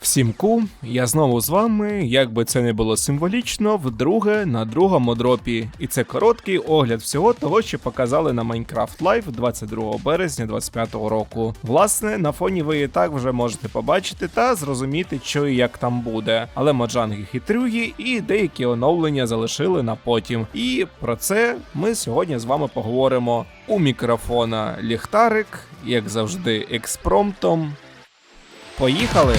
Всім ку, я знову з вами, як би це не було символічно, вдруге на другому дропі. І це короткий огляд всього того, що показали на Minecraft Live 22 березня 2025 року. Власне, на фоні ви і так вже можете побачити та зрозуміти, що і як там буде. Але моджанги хитрюги і деякі оновлення залишили на потім. І про це ми сьогодні з вами поговоримо у мікрофона ліхтарик, як завжди, експромтом. Поїхали!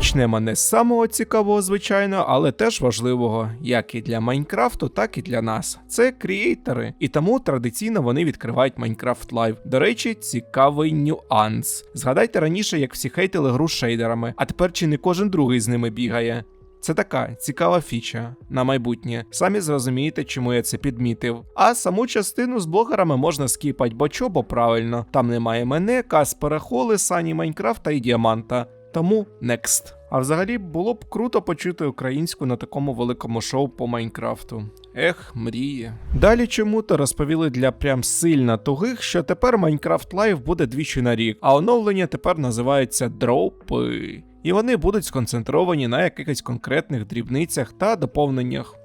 Почнемо не з самого цікавого, звичайно, але теж важливого, як і для Майнкрафту, так і для нас. Це кріейтори, і тому традиційно вони відкривають Minecraft Live. До речі, цікавий нюанс. Згадайте раніше, як всі хейтили гру шейдерами, а тепер чи не кожен другий з ними бігає. Це така цікава фіча на майбутнє. Самі зрозумієте, чому я це підмітив. А саму частину з блогерами можна скіпать, бо чо, бо правильно. Там немає мене, Каспера Холи, Сані Майнкрафта і Діаманта. Тому next. А взагалі було б круто почути українську на такому великому шоу по Майнкрафту. Ех, мрії. Далі чому-то розповіли для прям сильно тугих, що тепер Майнкрафт Лайв буде двічі на рік, а оновлення тепер називається дропи. І вони будуть сконцентровані на якихось конкретних дрібницях та доповненнях.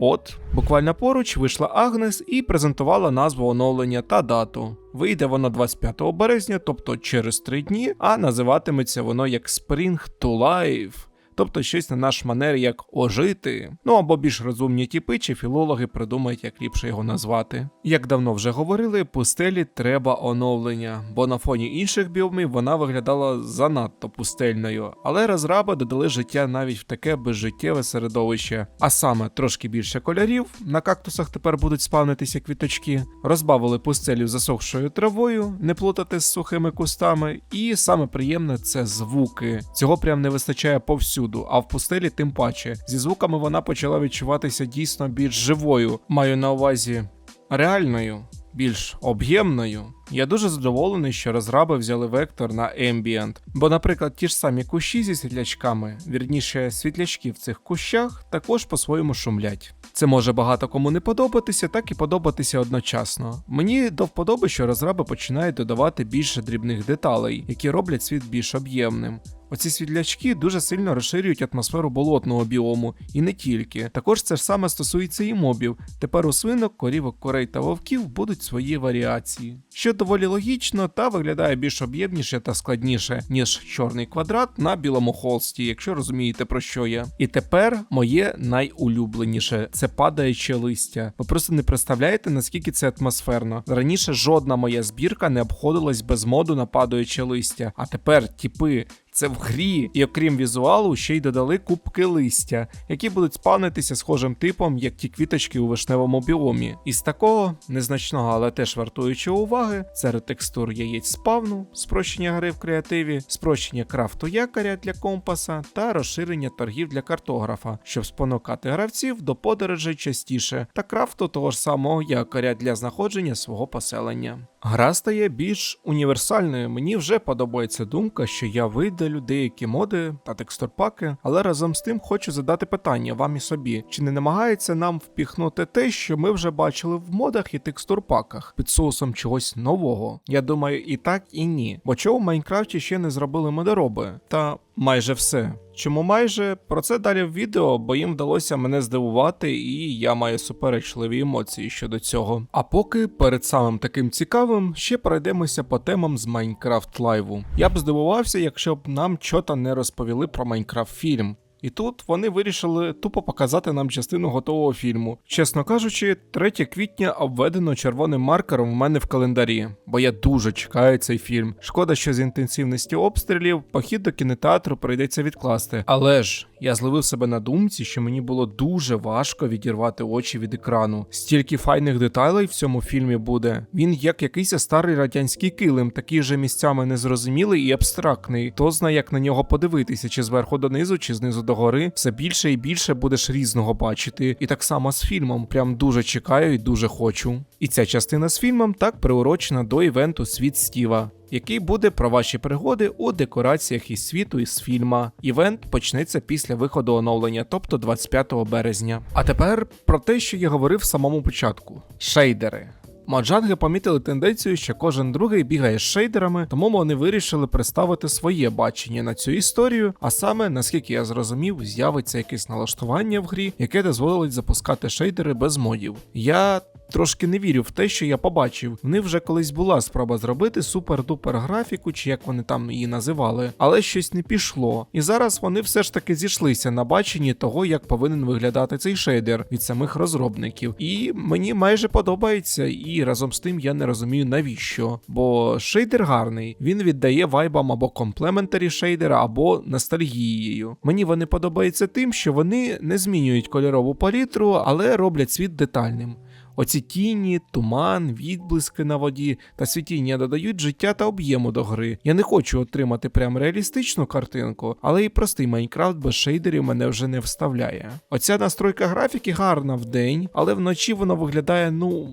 От, буквально поруч вийшла Агнес і презентувала назву оновлення та дату. Вийде воно 25 березня, тобто через 3 дні, а називатиметься воно як Spring to Life. Тобто щось на наш манер як ожити. Ну або більш розумні тіпи чи філологи придумають, як ліпше його назвати. Як давно вже говорили, пустелі треба оновлення, бо на фоні інших біомів вона виглядала занадто пустельною, але розраби додали життя навіть в таке безжиттєве середовище. А саме трошки більше кольорів, на кактусах тепер будуть спавнитися квіточки, розбавили пустелю засохшою травою, не плутати з сухими кустами, і саме приємне це звуки. Цього прям не вистачає повсюду, а в пустелі тим паче. Зі звуками вона почала відчуватися дійсно більш живою. Маю на увазі реальною, більш об'ємною. Я дуже задоволений, що розраби взяли вектор на Ambient, бо, наприклад, ті ж самі кущі зі світлячками, вірніше, світлячки в цих кущах також по-своєму шумлять. Це може багато кому не подобатися, так і подобатися одночасно. Мені до вподоби, що розраби починають додавати більше дрібних деталей, які роблять світ більш об'ємним. Оці світлячки дуже сильно розширюють атмосферу болотного біому, і не тільки. Також це ж саме стосується і мобів. Тепер у свинок, корівок, корей та вовків будуть свої варіації, що доволі логічно та виглядає більш об'ємніше та складніше, ніж чорний квадрат на білому холсті, якщо розумієте про що я. І тепер моє найулюбленіше це падаюче листя. Ви просто не представляєте, наскільки це атмосферно. Раніше жодна моя збірка не обходилась без моду на падаюче листя, а тепер тіпи. Це в грі, і окрім візуалу, ще й додали кубки листя, які будуть спавнитися схожим типом, як ті квіточки у вишневому біомі. Із такого незначного, але теж вартуючого уваги, серед текстур яєць спавну, спрощення гри в креативі, спрощення крафту якоря для компаса та розширення торгів для картографа, щоб спонукати гравців до подорожей частіше та крафту того ж самого якоря для знаходження свого поселення. Гра стає більш універсальною. Мені вже подобається думка, що я видалю деякі моди та текстурпаки, але разом з тим хочу задати питання вам і собі: чи не намагається нам впіхнути те, що ми вже бачили в модах і текстурпаках під соусом чогось нового? Я думаю, і так, і ні. Бо чого в Майнкрафті ще не зробили модероби? Та майже все. Чому майже про це далі в відео, бо їм вдалося мене здивувати, і я маю суперечливі емоції щодо цього. А поки перед самим таким цікавим ще пройдемося по темам з Майнкрафт лайву. Я б здивувався, якщо б нам чого не розповіли про Майнкрафт фільм. І тут вони вирішили тупо показати нам частину готового фільму. Чесно кажучи, 3 квітня обведено червоним маркером в мене в календарі, бо я дуже чекаю цей фільм. Шкода, що з інтенсивності обстрілів похід до кінотеатру прийдеться відкласти. Але ж я зловив себе на думці, що мені було дуже важко відірвати очі від екрану. Стільки файних деталей в цьому фільмі буде. Він як якийсь старий радянський килим, такий же місцями незрозумілий і абстрактний. Хто знає, як на нього подивитися, чи зверху донизу, чи знизу догори, все більше і більше будеш різного бачити. І так само з фільмом. Прям дуже чекаю і дуже хочу. І ця частина з фільмом так приурочена до івенту Світ Стіва. Який буде про ваші пригоди у декораціях із світу із фільма. Івент почнеться після виходу оновлення, тобто 25 березня. А тепер про те, що я говорив в самому початку: шейдери. Маджанги помітили тенденцію, що кожен другий бігає з шейдерами, тому вони вирішили представити своє бачення на цю історію. А саме, наскільки я зрозумів, з'явиться якесь налаштування в грі, яке дозволить запускати шейдери без модів. Я трошки не вірю в те, що я побачив. В них вже колись була спроба зробити супер-дупер графіку, чи як вони там її називали, але щось не пішло. І зараз вони все ж таки зійшлися на баченні того, як повинен виглядати цей шейдер від самих розробників. І мені майже подобається, і разом з тим я не розумію навіщо. Бо шейдер гарний, він віддає вайбам або комплементарі шейдера, або ностальгією. Мені вони подобаються тим, що вони не змінюють кольорову палітру, але роблять світ детальним. Оці тіні, туман, відблиски на воді та світіння додають життя та об'єму до гри. Я не хочу отримати прям реалістичну картинку, але і простий Майнкрафт без шейдерів мене вже не вставляє. Оця настройка графіки гарна вдень, але вночі воно виглядає, ну.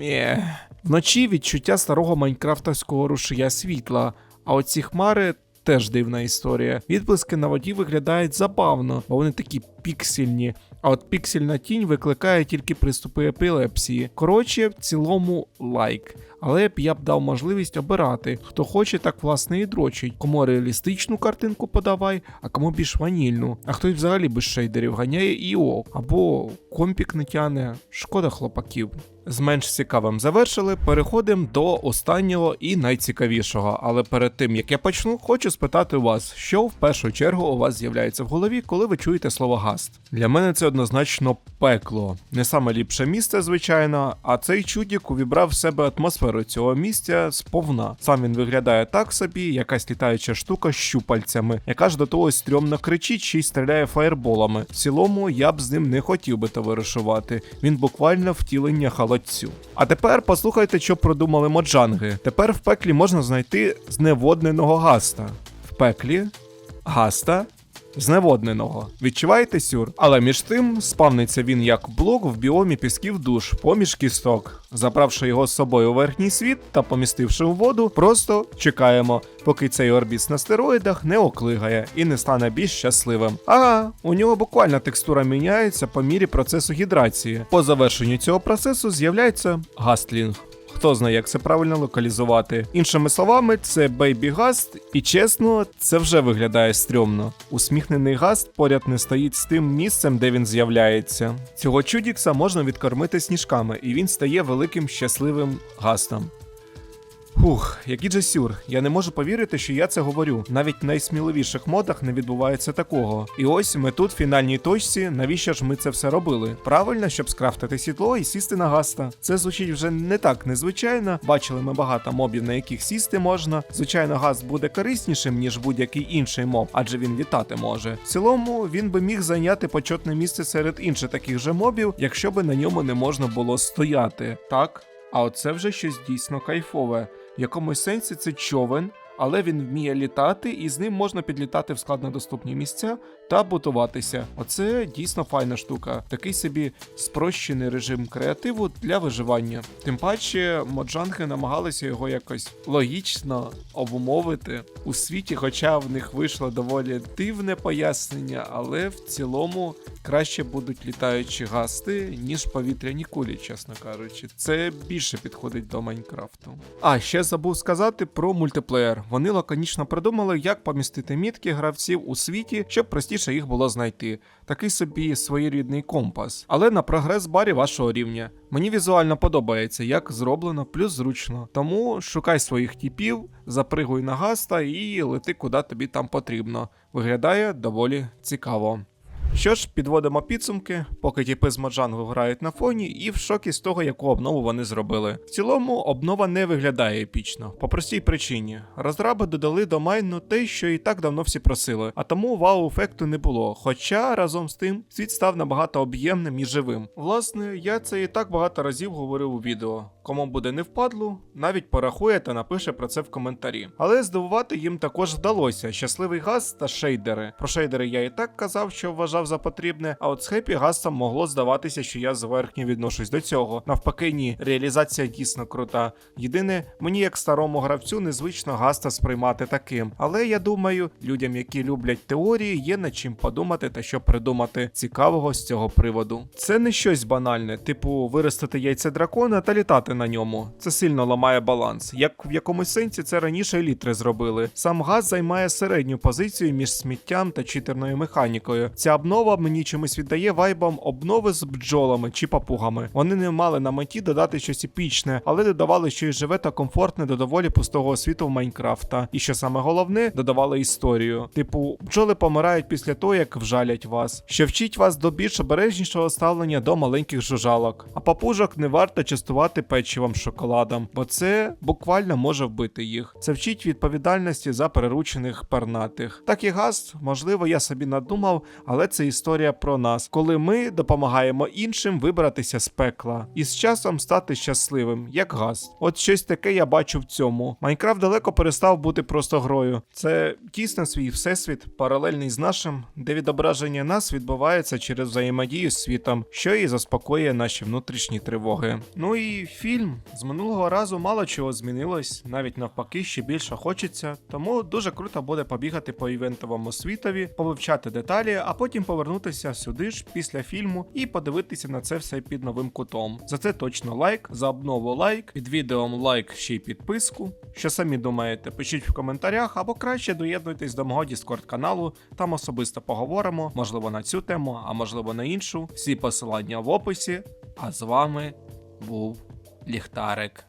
Е. Вночі відчуття старого майнкрафтовського рушія світла, а оці хмари. Теж дивна історія. Відблиски на воді виглядають забавно, бо вони такі піксельні. А от піксельна тінь викликає тільки приступи епілепсії. Коротше, в цілому лайк. Але б я б дав можливість обирати, хто хоче, так власне і дрочить. Кому реалістичну картинку подавай, а кому більш ванільну. А хтось взагалі без шейдерів ганяє і ок. Або компік не тяне, шкода хлопаків. З менш цікавим завершили, переходимо до останнього і найцікавішого. Але перед тим як я почну, хочу спитати вас, що в першу чергу у вас з'являється в голові, коли ви чуєте слово гаст. Для мене це однозначно пекло. Не саме ліпше місце, звичайно, а цей чудік увібрав в себе атмосферу цього місця сповна. Сам він виглядає так собі, якась літаюча штука з щупальцями, яка ж до того стрьомно кричить чи й стріляє фаєрболами. В цілому я б з ним не хотів би товаришувати. Він буквально втілення холодцю. А тепер послухайте, що продумали моджанги. Тепер в пеклі можна знайти зневодненого гаста. В пеклі гаста зневодненого. Відчуваєте сюр? Але між тим спавниться він як блок в біомі пісків душ, поміж кісток. Забравши його з собою у верхній світ та помістивши в воду, просто чекаємо, поки цей орбіс на стероїдах не оклигає і не стане більш щасливим. Ага, у нього буквально текстура міняється по мірі процесу гідрації. По завершенню цього процесу з'являється гастлінг. Хто знає, як це правильно локалізувати. Іншими словами, це Бейбі Гаст, і чесно, це вже виглядає стрьомно. Усміхнений гаст поряд не стоїть з тим місцем, де він з'являється. Цього чудікса можна відкормити сніжками, і він стає великим щасливим гастом. Фух, який же сюр. Я не можу повірити, що я це говорю. Навіть в найсміливіших модах не відбувається такого. І ось ми тут, в фінальній точці, навіщо ж ми це все робили? Правильно, щоб скрафтити сідло і сісти на гаста. Це звучить вже не так незвичайно. Бачили ми багато мобів, на яких сісти можна. Звичайно, гаст буде кориснішим, ніж будь-який інший моб, адже він літати може. В цілому він би міг зайняти почетне місце серед інших таких же мобів, якщо би на ньому не можна було стояти. Так? А оце вже щось дійсно кайфове. В якомусь сенсі це човен, але він вміє літати, і з ним можна підлітати в складнодоступні місця та будуватися. Оце дійсно файна штука. Такий собі спрощений режим креативу для виживання. Тим паче, моджанги намагалися його якось логічно обумовити у світі, хоча в них вийшло доволі дивне пояснення, але в цілому краще будуть літаючі гасти, ніж повітряні кулі, чесно кажучи. Це більше підходить до Майнкрафту. А ще забув сказати про мультиплеєр. Вони лаконічно придумали, як помістити мітки гравців у світі, щоб простіше їх було знайти. Такий собі своєрідний компас, але на прогрес-барі вашого рівня. Мені візуально подобається, як зроблено, плюс зручно. Тому шукай своїх типів, запригуй на гаста і лети куди тобі там потрібно. Виглядає доволі цікаво. Що ж, підводимо підсумки, поки тіпи з Моджангу грають на фоні, і в шокі з того, яку обнову вони зробили. В цілому, обнова не виглядає епічно, по простій причині. Розраби додали до майну те, що і так давно всі просили, а тому вау-ефекту не було. Хоча разом з тим світ став набагато об'ємним і живим. Власне, я це і так багато разів говорив у відео. Кому буде не впадлу, навіть порахує та напише про це в коментарі. Але здивувати їм також вдалося щасливий газ та шейдери. Про шейдери я і так казав, що вважав за потрібне, а от з хеппі газом могло здаватися, що я зверхньо відношусь до цього. Навпаки, ні, реалізація дійсно крута. Єдине, мені як старому гравцю незвично гаста сприймати таким. Але я думаю, людям, які люблять теорії, є над чим подумати та що придумати цікавого з цього приводу. Це не щось банальне, типу виростити яйце дракона та літати на ньому. Це сильно ламає баланс. Як в якомусь сенсі це раніше елітри зробили. Сам газ займає середню позицію між сміттям та читерною механікою. Ця обнова мені чимось віддає вайбом обнови з бджолами чи папугами. Вони не мали на меті додати щось епічне, але додавали щось живе та комфортне до доволі пустого світу в Майнкрафта. І що саме головне, додавали історію. Типу, бджоли помирають після того, як вжалять вас, що вчить вас до більш обережнішого ставлення до маленьких жужалок. А папужок не варто частувати з шоколадом, бо це буквально може вбити їх. Це вчить відповідальності за переручених пернатих. Так і газ, можливо, я собі надумав, але це історія про нас, коли ми допомагаємо іншим вибратися з пекла і з часом стати щасливим, як газ. От щось таке я бачу в цьому. Майнкрафт далеко перестав бути просто грою. Це дійсно свій всесвіт, паралельний з нашим, де відображення нас відбувається через взаємодію з світом, що і заспокоює наші внутрішні тривоги. Ну і фільм з минулого разу мало чого змінилось, навіть навпаки, ще більше хочеться. Тому дуже круто буде побігати по івентовому світові, повивчати деталі, а потім повернутися сюди ж після фільму і подивитися на це все під новим кутом. За це точно лайк, за обнову лайк, під відео лайк ще й підписку. Що самі думаєте, пишіть в коментарях або краще доєднуйтесь до мого Discord каналу, там особисто поговоримо, можливо на цю тему, а можливо на іншу. Всі посилання в описі. А з вами був Ліхтарик.